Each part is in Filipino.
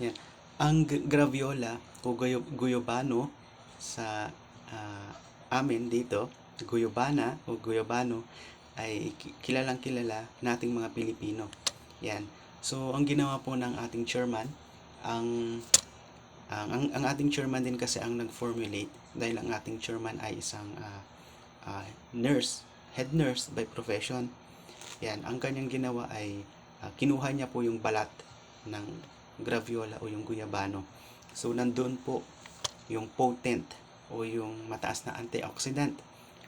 Yan. Ang graviola o guyo- guyobano sa ah, amin dito, guyobana o guyobano ay ki- kilalang kilala nating mga Pilipino. Yan. So, ang ginawa po ng ating chairman, ang ang, ang, ang ating chairman din kasi ang nag-formulate dahil ang ating chairman ay isang ah, ah, nurse, head nurse by profession. Yan, ang kanyang ginawa ay ah, kinuha niya po yung balat ng graviola o yung guyabano. So, nandun po yung potent o yung mataas na antioxidant.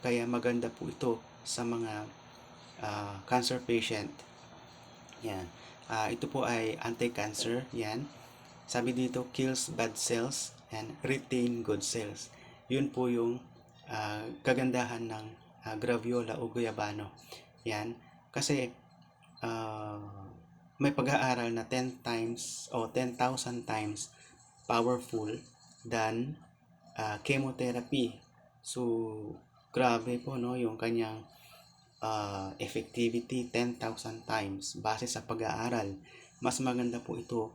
Kaya maganda po ito sa mga ah, cancer patient. Yan. Ah, ito po ay anti-cancer. Yan. Sabi dito, kills bad cells and retain good cells. Yun po yung ah, kagandahan ng ah, graviola o guyabano. Yan. Kasi ah, may pag-aaral na 10 times o 10,000 times powerful than ah, chemotherapy. So, grabe po no yung kanyang ah, effectivity 10,000 times base sa pag-aaral. Mas maganda po ito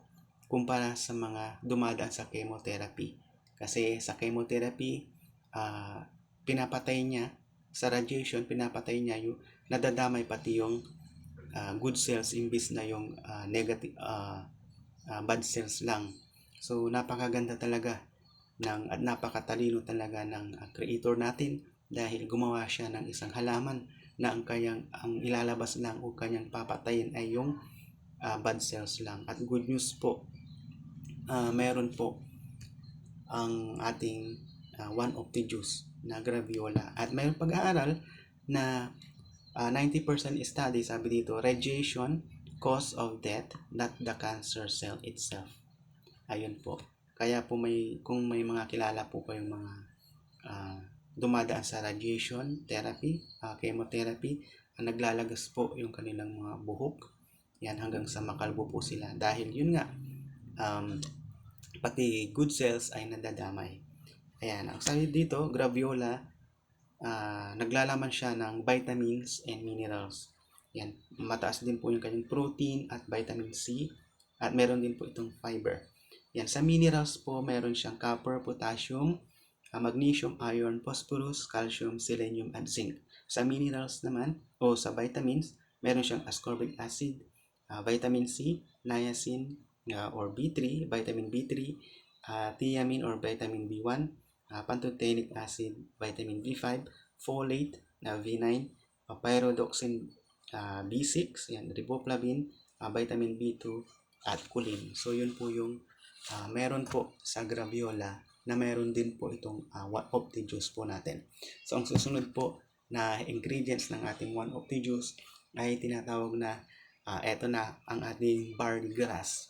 kumpara sa mga dumadaan sa chemotherapy. Kasi sa chemotherapy, ah, pinapatay niya, sa radiation, pinapatay niya yung nadadamay pati yung ah, good cells imbis na yung ah, negative ah, ah, bad cells lang. So napakaganda talaga ng at napakatalino talaga ng ah, creator natin dahil gumawa siya ng isang halaman na ang kanyang ang ilalabas lang o kanyang papatayin ay yung ah, bad cells lang. At good news po, ah, meron po ang ating ah, one of the juice na graviola. At mayroon pag-aaral na ah, 90% study, sabi dito, radiation cause of death, not the cancer cell itself. Ayun po. Kaya po may, kung may mga kilala po kayong mga ah, dumadaan sa radiation therapy, ah, chemotherapy, ang naglalagas po yung kanilang mga buhok. Yan hanggang sa makalbo po sila. Dahil yun nga, um, pati good cells ay nadadamay. Ayan, ang sabi dito, graviola, ah, naglalaman siya ng vitamins and minerals. Yan, mataas din po yung kanyang protein at vitamin C at meron din po itong fiber. Yan, sa minerals po, meron siyang copper, potassium, ah, magnesium, iron, phosphorus, calcium, selenium, at zinc. Sa minerals naman, o sa vitamins, meron siyang ascorbic acid, ah, vitamin C, niacin, ah, or B3, vitamin B3, ah, thiamine or vitamin B1, ah, pantothenic acid, vitamin B5, folate, na V9, ah, pyridoxine ah, B6, yan, riboflavin, ah, vitamin B2, at choline. So, yun po yung ah, meron po sa graviola na meron din po itong ah, one of the juice po natin. So, ang susunod po na ingredients ng ating one of the juice ay tinatawag na ah, eto na ang ating barley grass.